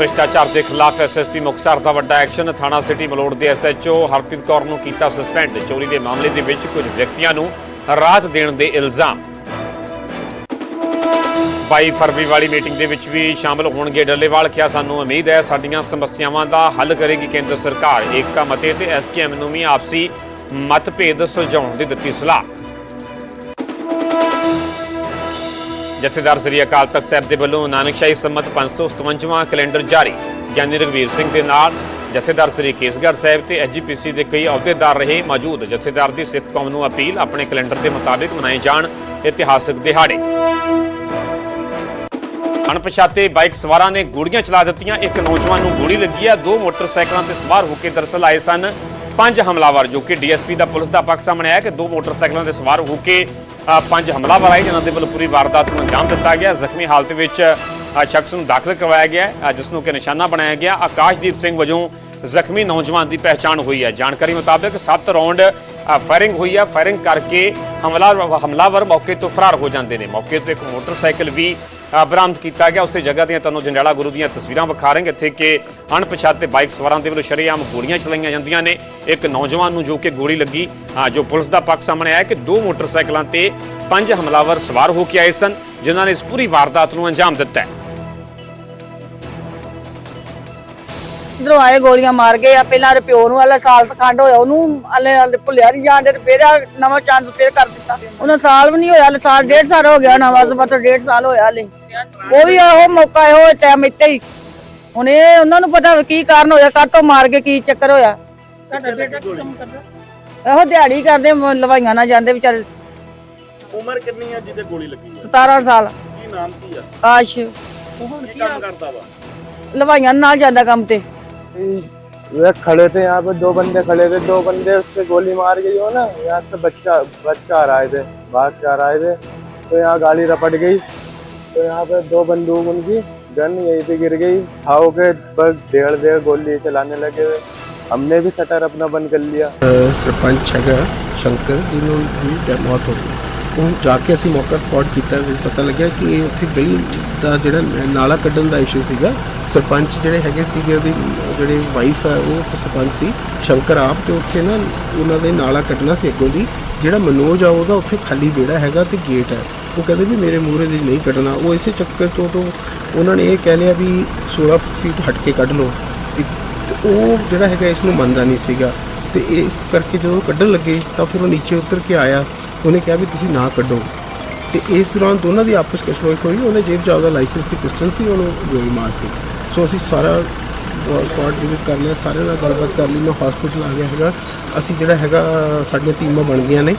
ਭ੍ਰਿਸ਼ਟਾਚਾਰ ਦੇ ਖਿਲਾਫ ਐਸਐਸਪੀ ਮੁਕਤਸਰ ਦਾ ਵੱਡਾ ਐਕਸ਼ਨ, ਥਾਣਾ ਸਿਟੀ ਮਲੋੜ ਦੇ ਐਸਐਚਓ ਹਰਪ੍ਰੀਤ ਕੌਰ ਨੂੰ ਕੀਤਾ ਸਸਪੈਂਡ। ਚੋਰੀ ਦੇ ਮਾਮਲੇ ਦੇ ਵਿੱਚ ਕੁਝ ਵਿਅਕਤੀਆਂ ਨੂੰ ਰਾਹਤ ਦੇਣ ਦੇ ਇਲਜ਼ਾਮ। 22 ਫਰਵਰੀ ਵਾਲੀ ਮੀਟਿੰਗ ਦੇ ਵਿੱਚ ਵੀ ਸ਼ਾਮਲ ਹੋਣਗੇ ਡੱਲੇਵਾਲ। ਕਿਹਾ ਸਾਨੂੰ ਉਮੀਦ ਹੈ ਸਾਡੀਆਂ ਸਮੱਸਿਆਵਾਂ ਦਾ ਹੱਲ ਕਰੇਗੀ ਕੇਂਦਰ ਸਰਕਾਰ। ਏਕਤਾ ਮਤੇ ਤੇ ਐਸਕੇਐਮ ਨੂੰ ਵੀ ਆਪਸੀ ਮਤਭੇਦ ਸੁਲਝਾਉਣ ਦੀ ਦਿੱਤੀ ਸਲਾਹ। ਜਥੇਦਾਰ ਸ੍ਰੀ ਅਕਾਲ ਤਖਤ ਸਾਹਿਬ ਦੇ ਵੱਲੋਂ ਨਾਨਕਸ਼ਾਹੀ ਸੰਮਤ 557ਵਾਂ ਕੈਲੰਡਰ ਜਾਰੀ। ਗਿਆਨੀ ਰਘਵੀਰ ਸਿੰਘ ਦੇ ਨਾਲ ਜਥੇਦਾਰ ਸ੍ਰੀ ਕੇਸਗੜ੍ਹ ਸਾਹਿਬ ਤੇ ਐਜੀਪੀਸੀ ਦੇ ਕਈ ਅਹੁਦੇਦਾਰ ਰਹੇ ਮੌਜੂਦ। ਜਥੇਦਾਰ ਦੀ ਸਿੱਖ ਕੌਮ ਨੂੰ ਅਪੀਲ ਆਪਣੇ ਕੈਲੰਡਰ ਦੇ ਮੁਤਾਬਿਕ ਮਨਾਏ ਜਾਣ ਇਤਿਹਾਸਕ ਦਿਹਾੜੇ। ਅਣਪਛਾਤੇ ਬਾਈਕ ਸਵਾਰਾਂ ਨੇ ਗੋਲੀਆਂ ਚਲਾ ਦਿੱਤੀਆਂ। ਇੱਕ ਨੌਜਵਾਨ ਨੂੰ ਗੋਲੀ ਲੱਗੀ ਹੈ। ਦੋ ਮੋਟਰਸਾਈਕਲਾਂ ਤੇ ਸਵਾਰ ਹੋ ਕੇ ਦਰਸਲ ਆਏ ਸਨ। ਪੰਜ ਹਮਲਾਵਰ ਜੋ ਕਿ ਡੀਐਸਪੀ ਦਾ ਪੁਲਿਸ ਦਾ ਪੱਖ ਸਾਹਮਣੇ ਆਇਆ ਕਿ ਦੋ ਮੋਟਰਸਾਈਕਲਾਂ ਤੇ ਸਵਾਰ ਹੋ ਕੇ ਪੰਜ ਹਮਲਾਵਰ ਆਏ, ਜਿਨ੍ਹਾਂ ਦੇ ਵੱਲੋਂ ਪੂਰੀ ਵਾਰਦਾਤ ਨੂੰ ਅੰਜਾਮ ਦਿੱਤਾ ਗਿਆ। ਜ਼ਖਮੀ ਹਾਲਤ ਵਿੱਚ ਸ਼ਖਸ ਨੂੰ ਦਾਖਲ ਕਰਵਾਇਆ ਗਿਆ ਜਿਸ ਨੂੰ ਕਿ ਨਿਸ਼ਾਨਾ ਬਣਾਇਆ ਗਿਆ। ਆਕਾਸ਼ਦੀਪ ਸਿੰਘ ਵਜੋਂ ਜ਼ਖਮੀ ਨੌਜਵਾਨ ਦੀ ਪਹਿਚਾਣ ਹੋਈ ਹੈ। ਜਾਣਕਾਰੀ ਮੁਤਾਬਕ 7 ਰੌਂਡ ਫਾਇਰਿੰਗ ਹੋਈ ਹੈ। ਫਾਇਰਿੰਗ ਕਰਕੇ ਹਮਲਾ ਹਮਲਾਵਰ ਮੌਕੇ ਤੋਂ ਫਰਾਰ ਹੋ ਜਾਂਦੇ ਨੇ। ਮੌਕੇ ਤੋਂ ਇੱਕ ਮੋਟਰਸਾਈਕਲ ਵੀ ਬਰਾਮਦ ਕੀਤਾ ਗਿਆ। ਉਸੇ ਜਗ੍ਹਾ ਦੀਆਂ ਤੁਹਾਨੂੰ ਜੰਡਾਲਾ ਗੁਰੂ ਦੀਆਂ ਤਸਵੀਰਾਂ ਵਿਖਾ ਰਹੇ ਹਾਂ ਇੱਥੇ ਕਿ ਅਣਪਛਾਤੇ ਬਾਈਕ ਸਵਾਰਾਂ ਦੇ ਵੱਲੋਂ ਸ਼ਰੇਆਮ ਗੋਲੀਆਂ ਚਲਾਈਆਂ ਜਾਂਦੀਆਂ ਨੇ। ਇੱਕ ਨੌਜਵਾਨ ਨੂੰ ਜੋ ਕਿ ਗੋਲੀ ਲੱਗੀ ਜੋ ਪੁਲਿਸ ਦਾ ਪੱਖ ਸਾਹਮਣੇ ਆਇਆ ਕਿ ਦੋ ਮੋਟਰਸਾਈਕਲਾਂ ਤੇ ਪੰਜ ਹਮਲਾਵਰ ਸਵਾਰ ਹੋ ਕੇ ਆਏ ਸਨ, ਜਿਨ੍ਹਾਂ ਨੇ ਇਸ ਪੂਰੀ ਵਾਰਦਾਤ ਨੂੰ ਅੰਜਾਮ ਦਿੱਤਾ ਹੈ। ਇਧਰੋਂ ਆਏ, ਗੋਲੀਆਂ ਮਾਰ ਗਏ। ਆ ਪਹਿਲਾਂ ਦੇ ਨੂੰ ਵਾਲਾ ਸਾਲ ਤਖੰਡ ਹੋਇਆ, ਉਹਨੂੰ ਹਲੇ ਭੁੱਲਿਆ ਨਹੀਂ ਜਾਂਦੇ ਤੇ ਫੇਰ ਨਵਾਂ ਚਾਂਸ ਫੇਰ ਕਰ ਦਿੱਤਾ। ਉਹਨਾਂ ਸਾਲ ਵੀ ਨਹੀਂ ਹੋਇਆ ਹਲੇ ਸਾਲ, ਡੇਢ ਸਾਲ ਹੋ ਗਿਆ ਨਵਾਂ ਤੋਂ ਡੇਢ ਸਾਲ ਹੋਇਆ ਹਲੇ। ਉਹ ਵੀ ਉਹ ਮੌਕਾ ਇਹੋ ਟਾਈਮ ਇੱਥੇ ਹੀ ਹੁਣ ਇਹ ਉਹਨਾਂ ਨੂੰ ਪਤਾ ਕੀ ਕਾਰਨ ਹੋਇਆ ਕਾਹਤੋਂ ਮਾਰ ਕੇ ਕੀ ਚੱਕਰ ਹੋਇਆ ਤੁਹਾਡਾ ਬੇਟਾ ਕੀ ਕੰਮ ਕਰਦਾ ਇਹੋ ਦਿਹਾੜੀ ਕਰਦੇ ਮ- ਲਵਾਈਆਂ ਨਾ ਜਾਂਦੇ ਵਿਚਾਰੇ ਉਮਰ ਕਿੰਨੀ ਆ ਜਿਹਦੇ ਗੋਲੀ ਲੱਗੀ ਆ 17 ਸਾਲ ਕੀ ਨਾਮ ਕੀ ਆ ਆਸ਼ ਉਹ ਹੁਣ ਕੀ ਕੀ ਕੰਮ ਕਰਦਾ ਵਾ ਲਵਾਈਆਂ ਨਾਲ ਜਾਂਦਾ ਕੰਮ ਤੇ वे खड़े थे यहाँ पे दो बंदे खड़े थे दो बंदे उस पे गोली मार गई हो ना यहाँ से बच्चा बच्चा आ रहे थे भाग के आ रहे थे तो यहाँ गाड़ी रपट गई तो यहाँ पे दो बंदूक उनकी गन यहीं पे गिर गई खाओ के बस डेढ़ डेढ़ गोली चलाने लगे हुए हमने भी शटर अपना बंद कर लिया ਸਰਪੰਚ ਹੈਗਾ ਸ਼ੰਕਰ ਜਿਹਨੂੰ ਦੀ ਡੈ- ਮੌਤ ਹੋ ਗਈ ਉਹ ਜਾ ਕੇ ਅਸੀਂ ਮੌਕਾ ਸਪੌਟ ਕੀਤਾ ਤੇ ਪਤਾ ਲੱਗਿਆ ਕਿ ਇਹ ਉੱਥੇ ਗਲੀ ਦਾ ਜਿਹੜਾ ਨ- ਨਾਲਾ ਕੱਢਣ ਦਾ ਇਸ਼ੂ ਸੀਗਾ ਸਰਪੰਚ ਜਿਹੜੇ ਹੈਗੇ ਸੀਗੇ ਉਹਦੀ ਜਿਹੜੇ ਵਾਈਫ ਹੈ ਉਹ ਸਰਪੰਚ ਸੀ ਸ਼ੰਕਰ ਆਪ ਤੇ ਉੱਥੇ ਨਾ ਉਹਨਾਂ ਦੇ ਨਾਲਾ ਕੱਢਣਾ ਸੀ ਅੱਗੋਂ ਦੀ ਜਿਹੜਾ ਮਨੋਜ ਆ ਉਹਦਾ ਉੱਥੇ ਖਾਲੀ ਵਿਹੜਾ ਹੈਗਾ ਤੇ ਗੇਟ ਹੈ ਉਹ ਕਹਿੰਦੇ ਵੀ ਮੇਰੇ ਮੂਹਰੇ ਦੀ ਨਹੀਂ ਕੱਢਣਾ। ਉਹ ਇਸੇ ਚੱਕਰ ਤੋਂ ਤੋਂ ਉਹਨਾਂ ਨੇ ਇਹ ਕਹਿ ਲਿਆ ਵੀ 16 ਫੀਟ ਹਟ ਕੇ ਕੱਢ ਲਓ। ਤੇ ਉਹ ਜਿਹੜਾ ਹੈਗਾ ਇਸ ਨੂੰ ਮੰਨਦਾ ਨਹੀਂ ਸੀਗਾ। ਤੇ ਇਸ ਕਰਕੇ ਜਦੋਂ ਕੱਢਣ ਲੱਗੇ ਤਾਂ ਫਿਰ ਉਹ ਨੀਚੇ ਉਤਰ ਕੇ ਆਇਆ। ਉਹਨੇ ਕਿਹਾ ਵੀ ਤੁਸੀਂ ਨਾ ਕੱਢੋ। ਤੇ ਇਸ ਦੌਰਾਨ ਦੋਨਾਂ ਦੀ ਆਪਸ ਵਿੱਚ ਹੋਈ ਹੋਈ ਉਹਨੇ ਜੇਬ 'ਚ ਆਪਦਾ ਲਾਇਸੈਂਸੀ ਪਿਸਟਲ ਸੀ, ਉਹਨੂੰ ਗੋਲੀ ਮਾਰਤੀ ਸੋ ਅਸੀਂ ਸਾਰਾ ਸਪੌਟ ਵਿਜ਼ਿਟ ਕਰ ਲਿਆ ਸਾਰੇ ਨਾਲ ਗੱਲਬਾਤ ਕਰ ਲਈ, ਮੈਂ ਹਸਪੀਟਲ ਆ ਗਿਆ ਹੈਗਾ। ਅਸੀਂ ਜਿਹੜਾ ਹੈਗਾ, ਸਾਡੀਆਂ ਟੀਮਾਂ ਬਣ ਗਈਆਂ ਨੇ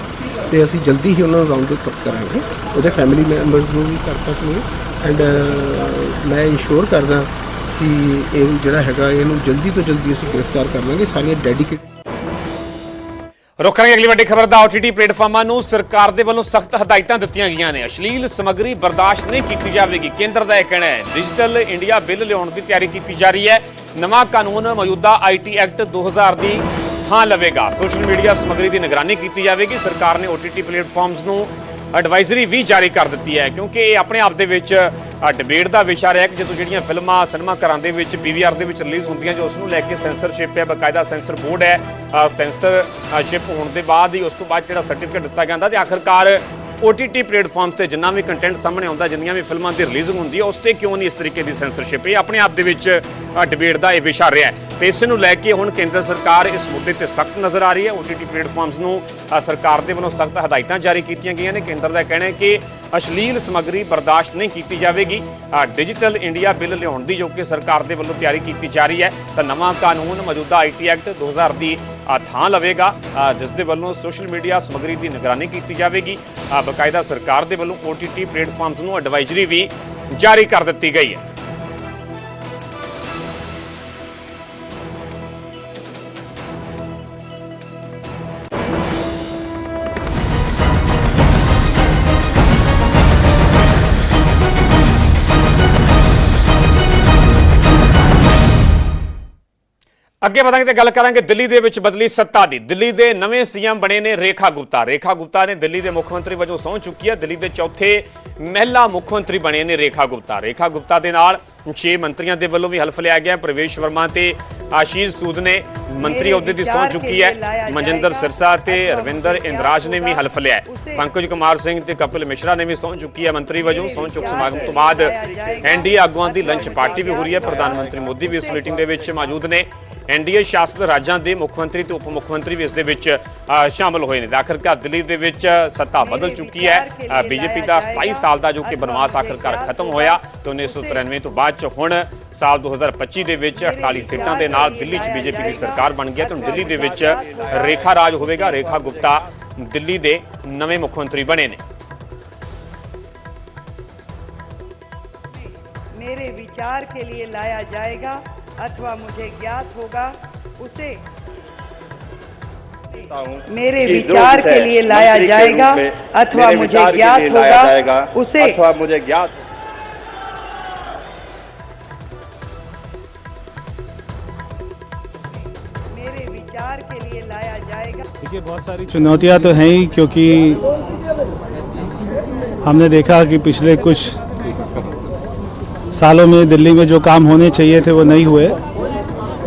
ਤੇ ਅਸੀਂ ਜਲਦੀ ਹੀ ਉਹਨਾਂ ਨੂੰ ਰਾਉਂਡ ਅਪ ਕਰਾਂਗੇ। ਉਹਦੇ ਫੈਮਿਲੀ ਮੈਂਬਰਸ ਨੂੰ ਵੀ ਕਰਤਾ ਕਿ ਐਂਡ ਮੈਂ ਇਨਸ਼ੋਰ ਕਰਦਾ ਕਿ ਇਹ ਜਿਹੜਾ ਹੈਗਾ, ਇਹਨੂੰ ਜਲਦੀ ਤੋਂ ਜਲਦੀ ਅਸੀਂ ਗ੍ਰਿਫਤਾਰ ਕਰ ਲਾਂਗੇ। ਸਾਰੀਆਂ ਡੈਡੀਕੇਟ ਰੁਕ ਕਰਾਂਗੇ ਅਗਲੀ ਵੱਡੀ ਖਬਰ ਦਾ OTT ਪਲੇਟਫਾਰਮਾਂ ਨੂੰ ਸਰਕਾਰ ਦੇ ਵੱਲੋਂ ਸਖਤ ਹਦਾਇਤਾਂ ਦਿੱਤੀਆਂ ਗਈਆਂ ਨੇ। ਅਸ਼ਲੀਲ ਸਮੱਗਰੀ ਬਰਦਾਸ਼ਤ ਨਹੀਂ ਕੀਤੀ ਜਾਵੇਗੀ ਕੇਂਦਰ ਦਾ ਇਹ ਕਹਿਣਾ ਹੈ ਡਿਜੀਟਲ ਇੰਡੀਆ ਬਿੱਲ ਲਿਆਉਣ ਦੀ ਤਿਆਰੀ ਕੀਤੀ ਜਾ ਰਹੀ ਹੈ। ਨਵਾਂ ਕਾਨੂੰਨ ਮੌਜੂਦਾ ਆਈਟੀ ਐਕਟ 2000 ਦੀ ਥਾਂ ਲਵੇਗਾ। ਸੋਸ਼ਲ ਮੀਡੀਆ ਸਮੱਗਰੀ ਦੀ ਨਿਗਰਾਨੀ ਕੀਤੀ ਜਾਵੇਗੀ। ਸਰਕਾਰ ਨੇ OTT ਪਲੇਟਫਾਰਮਸ ਨੂੰ ਐਡਵਾਈਜ਼ਰੀ ਵੀ ਜਾਰੀ ਕਰ ਦਿੱਤੀ ਹੈ, ਕਿਉਂਕਿ ਇਹ ਆਪਣੇ ਆਪ ਦੇ ਵਿੱਚ ਡਿਬੇਟ ਦਾ ਵਿਸ਼ਾ ਰਿਹਾ ਕਿ ਜਦੋਂ ਜਿਹੜੀਆਂ ਫਿਲਮਾਂ ਸਿਨੇਮਾ ਘਰਾਂ ਦੇ ਵਿੱਚ ਪੀਵੀਆਰ ਦੇ ਵਿੱਚ ਰਿਲੀਜ਼ ਹੁੰਦੀਆਂ ਜੋ ਉਸ ਨੂੰ ਲੈ ਕੇ ਸੈਂਸਰਸ਼ਿਪ ਹੈ, ਬਕਾਇਦਾ ਸੈਂਸਰ ਬੋਰਡ ਹੈ ਸੈਂਸਰਸ਼ਿਪ ਹੋਣ ਦੇ ਬਾਅਦ ਹੀ ਉਸ ਤੋਂ ਬਾਅਦ ਜਿਹੜਾ ਸਰਟੀਫਿਕੇਟ ਦਿੱਤਾ ਜਾਂਦਾ ਤੇ ਆਖਰਕਾਰ OTT ਪਲੇਟਫਾਰਮਸ ਤੇ ਜਿੰਨਾ ਵੀ ਕੰਟੈਂਟ ਸਾਹਮਣੇ ਆਉਂਦਾ, ਜਿੰਨੀਆਂ ਵੀ ਫਿਲਮਾਂ ਦੀ ਰਿਲੀਜ਼ਿੰਗ ਹੁੰਦੀ ਹੈ ਉਸ ਤੇ ਕਿਉਂ ਨਹੀਂ ਇਸ ਤਰੀਕੇ ਦੀ ਸੈਂਸਰਸ਼ਿਪ ਇਹ ਆਪਣੇ ਆਪ ਦੇ ਵਿੱਚ ਡਿਬੇਟ ਦਾ ਇਹ ਵਿਸ਼ਾ ਰਿਹਾ ਹੈ। ਤੇ ਇਸ ਨੂੰ ਲੈ ਕੇ ਹੁਣ ਕੇਂਦਰ ਸਰਕਾਰ ਇਸ ਮੁੱਦੇ ਤੇ ਸਖਤ ਨਜ਼ਰ ਆ ਰਹੀ ਹੈ। OTT ਪਲੇਟਫਾਰਮਸ ਨੂੰ ਸਰਕਾਰ ਦੇ ਵੱਲੋਂ ਸਖਤ ਹਦਾਇਤਾਂ ਜਾਰੀ ਕੀਤੀਆਂ ਗਈਆਂ ਨੇ। ਕੇਂਦਰ ਦਾ ਕਹਿਣਾ ਹੈ ਕਿ ਅਸ਼ਲੀਲ ਸਮੱਗਰੀ ਬਰਦਾਸ਼ਤ ਨਹੀਂ ਕੀਤੀ ਜਾਵੇਗੀ। ਡਿਜੀਟਲ ਇੰਡੀਆ ਬਿੱਲ ਲਿਆਉਣ ਦੀ ਜੋ ਕਿ ਸਰਕਾਰ ਦੇ ਵੱਲੋਂ ਤਿਆਰੀ ਕੀਤੀ ਜਾ ਰਹੀ ਹੈ। ਤਾਂ ਨਵਾਂ ਕਾਨੂੰਨ ਮੌਜੂਦਾ ਆਈਟੀ ਐਕਟ 2000 ਦੀ ਥਾਂ ਲਵੇਗਾ। ਜਿਸ ਦੇ ਵੱਲੋਂ ਸੋਸ਼ਲ ਮੀਡੀਆ ਸਮੱਗਰੀ ਦੀ ਨਿਗਰਾਨੀ ਕੀਤੀ ਜਾਵੇਗੀ। ਅ, ਬਕਾਇਦਾ ਸਰਕਾਰ ਦੇ ਵੱਲੋਂ OTT ਪਲੇਟਫਾਰਮਸ ਨੂੰ ਐਡਵਾਈਜ਼ਰੀ ਵੀ ਜਾਰੀ ਕਰ ਦਿੱਤੀ ਗਈ ਹੈ। ਅੱਗੇ ਵਧਾਂਗੇ ਤੇ ਗੱਲ ਕਰਾਂਗੇ ਦਿੱਲੀ ਦੇ ਵਿੱਚ ਬਦਲੀ ਸੱਤਾ ਦੀ। ਦਿੱਲੀ ਦੇ ਨਵੇਂ ਸੀਐਮ ਬਣੇ ਨੇ ਰੇਖਾ ਗੁਪਤਾ। ਰੇਖਾ ਗੁਪਤਾ ਨੇ ਦਿੱਲੀ ਦੇ ਮੁੱਖ ਮੰਤਰੀ ਵਜੋਂ ਸਹੁੰ ਚੁੱਕੀ ਹੈ। ਦਿੱਲੀ ਦੇ ਚੌਥੇ ਮਹਿਲਾ ਮੁੱਖ ਮੰਤਰੀ ਬਣੇ ਨੇ ਰੇਖਾ ਗੁਪਤਾ। ਰੇਖਾ ਗੁਪਤਾ ਦੇ ਨਾਲ 6 ਮੰਤਰੀਆਂ ਦੇ ਵੱਲੋਂ ਵੀ ਹਲਫ ਲਿਆ ਗਿਆ। ਪ੍ਰਵੇਸ਼ ਵਰਮਾ ਤੇ ਆਸ਼ੀਸ਼ ਸੂਦ ਨੇ ਮੰਤਰੀ ਅਹੁਦੇ ਦੀ ਸਹੁੰ ਚੁੱਕੀ ਹੈ। ਮਨਜਿੰਦਰ ਸਿਰਸਾ ਤੇ ਰਵਿੰਦਰ ਇੰਦਰਾਜ ਨੇ ਵੀ ਹਲਫ ਲਿਆ ਹੈ। ਪੰਕਜ ਕੁਮਾਰ ਸਿੰਘ ਤੇ ਕਪਿਲ ਮਿਸ਼ਰਾ ਨੇ ਵੀ ਸਹੁੰ ਚੁੱਕੀ ਹੈ। ਮੰਤਰੀ ਵਜੋਂ ਸਹੁੰ ਚੁੱਕ ਸਮਾਗਮ ਤੋਂ ਬਾਅਦ ਐਨਡੀਏ ਆਗੂਆਂ ਦੀ ਲੰਚ ਪਾਰਟੀ ਵੀ ਹੋ ਰਹੀ ਹੈ। ਪ੍ਰਧਾਨ ਮੰਤਰੀ ਮੋਦੀ ਵੀ ਇਸ ਮੀਟਿੰਗ ਦੇ ਵਿੱਚ ਮੌਜੂਦ ਨੇ। ਐਨਡੀਏ ਸ਼ਾਸਿਤ ਰਾਜਾਂ ਦੇ ਮੁੱਖ ਮੰਤਰੀ ਤੇ ਉਪ ਮੁੱਖ ਮੰਤਰੀ ਵੀ ਇਸ ਦੇ ਵਿੱਚ ਅ, ਸ਼ਾਮਲ ਹੋਏ ਨੇ ਤੇ ਆਖਰਕਾਰ ਦਿੱਲੀ ਦੇ ਵਿੱਚ ਸੱਤਾ ਬਦਲ ਚੁੱਕੀ ਹੈ ਬੀਜੇਪੀ ਦਾ 27 ਸਾਲ ਦਾ ਜੋ ਕਿ ਬਨਵਾਸ ਆਖਰਕਾਰ ਖਤਮ ਹੋਇਆ ਤੇ 1993 ਤੋਂ ਬਾਅਦ ਚ ਹੁਣ ਸਾਲ 2025 ਦੇ ਵਿੱਚ 48 ਸੀਟਾਂ ਦੇ ਨਾਲ ਦਿੱਲੀ 'ਚ ਬੀਜੇਪੀ ਦੀ ਸਰਕਾਰ ਬਣ ਗਈ ਹੈ ਤੇ ਹੁਣ ਦਿੱਲੀ ਦੇ ਵਿੱਚ ਰੇਖਾ ਰਾਜ ਹੋਵੇਗਾ ਰੇਖਾ ਗੁਪਤਾ ਦਿੱਲੀ ਦੇ ਨਵੇਂ ਮੁੱਖ ਮੰਤਰੀ ਬਣੇ ਨੇ मेरे विचार के लिए लाया जाएगा अथवा मुझे ज्ञात होगा उसे मेरे विचार के लिए लाया जाएगा अथवा मुझे ज्ञात होगा उसे अथवा मुझे ज्ञात मेरे विचार के लिए लाया जाएगा। देखिए बहुत सारी चुनौतियाँ तो हैं ही क्योंकि हमने देखा कि पिछले कुछ सालों में दिल्ली में जो काम होने चाहिए थे वो नहीं हुए।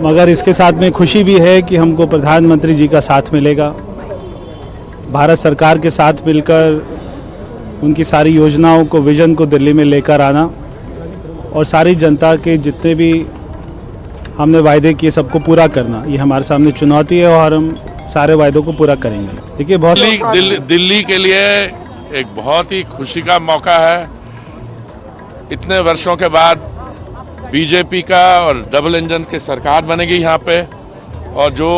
मगर इसके साथ में खुशी भी है कि हमको प्रधानमंत्री जी का साथ मिलेगा। भारत सरकार के साथ मिलकर उनकी सारी योजनाओं को विजन को दिल्ली में लेकर आना और सारी जनता के जितने भी हमने वायदे किए सबको पूरा करना ये हमारे सामने चुनौती है और हम सारे वायदों को पूरा करेंगे। देखिए बहुत दिल्ली, दिल्ली, के लिए एक बहुत ही खुशी का मौका है। इतने वर्षों के बाद बीजेपी का और डबल इंजन की सरकार बनेगी यहाँ पे, और जो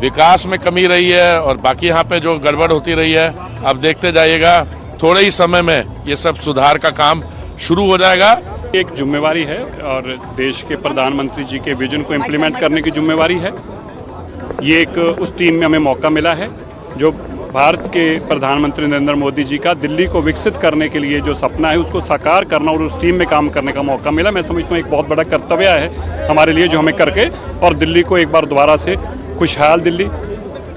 विकास में कमी रही है और बाकी यहाँ पे जो गड़बड़ होती रही है अब देखते जाइएगा, थोड़े ही समय में ये सब सुधार का काम शुरू हो जाएगा। एक जिम्मेवारी है, और देश के प्रधानमंत्री जी के विजन को इम्प्लीमेंट करने की जिम्मेवारी है। ये एक, उस टीम में हमें मौका मिला है, जो भारत के प्रधानमंत्री नरेंद्र मोदी जी का दिल्ली को विकसित करने के लिए जो सपना है उसको साकार करना और उस टीम में काम करने का मौका मिला। मैं समझता हूँ एक बहुत बड़ा कर्तव्य है हमारे लिए जो हमें करके और दिल्ली को एक बार दोबारा से खुशहाल दिल्ली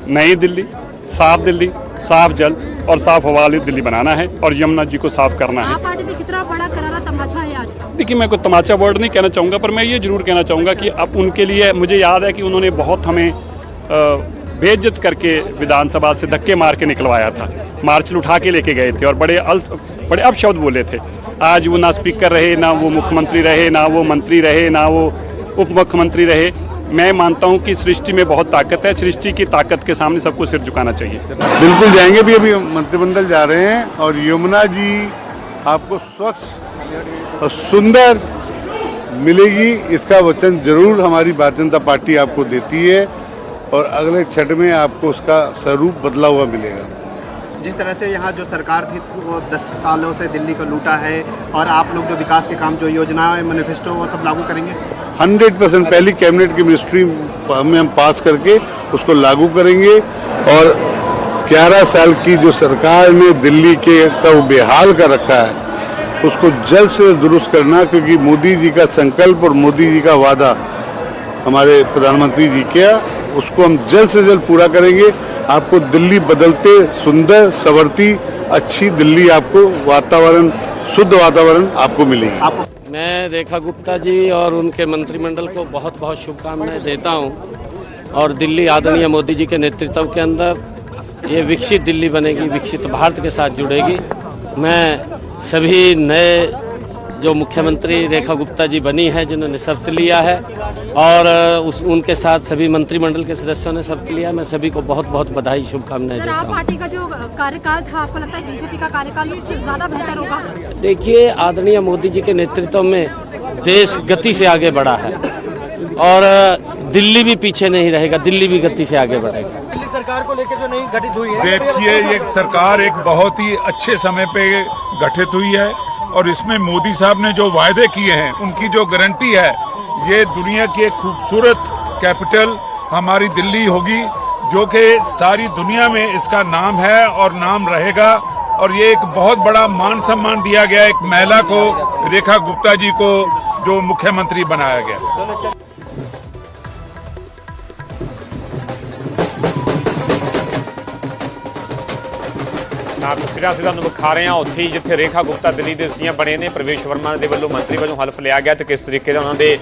नई दिल्ली साफ़ दिल्ली साफ़ जल और साफ़ हवा वाली दिल्ली बनाना है और यमुना जी को साफ़ करना है। पार्टी में कितना बड़ा करारा तमाचा है आज? देखिए मैं कोई तमाचा वर्ड नहीं कहना चाहूँगा पर मैं ये ज़रूर कहना चाहूँगा कि अब उनके लिए मुझे याद है कि उन्होंने बहुत हमें अ, बेइज्जत करके विधानसभा से धक्के मार के निकलवाया था। मार्च उठा के लेके गए थे और बड़े अल बड़े अपशब्द बोले थे। आज वो ना स्पीकर रहे, ना वो मुख्यमंत्री रहे, ना वो मंत्री रहे, ना वो उप मुख्यमंत्री रहे। मैं मानता हूँ कि सृष्टि में बहुत ताकत है। सृष्टि की ताकत के सामने सबको सिर झुकाना चाहिए। बिल्कुल जाएँगे भी अभी मंत्रिमंडल जा रहे हैं और यमुना जी आपको स्वच्छ और सुंदर मिलेगी। इसका वचन ज़रूर हमारी भारतीय जनता पार्टी आपको देती है। और अगले छठ में आपको उसका स्वरूप बदला हुआ मिलेगा। जिस तरह से यहाँ जो सरकार थी वो दस सालों से दिल्ली को लूटा है और आप लोग जो विकास के काम जो योजनाएँ मैनिफेस्टो वो सब लागू करेंगे? हंड्रेड परसेंट पहली कैबिनेट की मिनिस्ट्री हमें हम पास करके उसको लागू करेंगे और 11 साल की जो सरकार ने दिल्ली के का वो बेहाल कर रखा है उसको जल्द से दुरुस्त करना क्योंकि मोदी जी का संकल्प और मोदी जी का वादा हमारे प्रधानमंत्री जी का उसको हम जल्द से जल्द पूरा करेंगे। आपको दिल्ली बदलते सुंदर, सवरती, अच्छी दिल्ली आपको वातावरण, शुद्ध वातावरण आपको मिलेगी। मैं रेखा गुप्ता जी और उनके मंत्रिमंडल को बहुत बहुत शुभकामनाएँ देता हूँ और दिल्ली आदरणीय मोदी जी के नेतृत्व के अंदर ये विकसित दिल्ली बनेगी, विकसित भारत के साथ जुड़ेगी। मैं सभी नए जो मुख्यमंत्री रेखा गुप्ता जी बनी है जिन्होंने शपथ लिया है और उस उनके साथ सभी मंत्रिमंडल के सदस्यों ने शब्द लिया मैं सभी को बहुत बहुत बधाई शुभकामनाएँ देता हूँ। पार्टी का जो कार्यकाल था आपको लगता है बीजेपी का कार्यकाल ज़्यादा बेहतर होगा? देखिए आदरणीय मोदी जी के नेतृत्व में देश गति से आगे बढ़ा है और दिल्ली भी पीछे नहीं रहेगा दिल्ली भी गति से आगे बढ़ेगा। सरकार को लेकर जो नहीं गठित हुई देखिए ये सरकार एक बहुत ही अच्छे समय पे गठित हुई है। और इसमें मोदी साहब ने जो वायदे किए हैं, उनकी जो गारंटी है, ये दुनिया की एक खूबसूरत कैपिटल हमारी दिल्ली होगी, जो कि सारी दुनिया में इसका नाम है और नाम रहेगा। और ये एक बहुत बड़ा मान सम्मान दिया गया एक महिला को, रेखा गुप्ता जी को, जो मुख्यमंत्री बनाया गया। ਤਸਵੀਰਾਂ ਅਸੀਂ ਤੁਹਾਨੂੰ ਵਿਖਾ ਰਹੇ ਹਾਂ। ਉੱਥੇ ਹੀ ਜਿੱਥੇ ਰੇਖਾ ਗੁਪਤਾ ਦਿੱਲੀ ਦੇ ਸੀਐਮ ਬਣੇ ਨੇ, ਪ੍ਰਵੇਸ਼ ਵਰਮਾ ਦੇ ਵੱਲੋਂ ਮੰਤਰੀ ਵਜੋਂ ਹਲਫ ਲਿਆ ਗਿਆ ਤੇ ਕਿਸ ਤਰੀਕੇ ਦਾ ਉਹਨਾਂ ਦੇ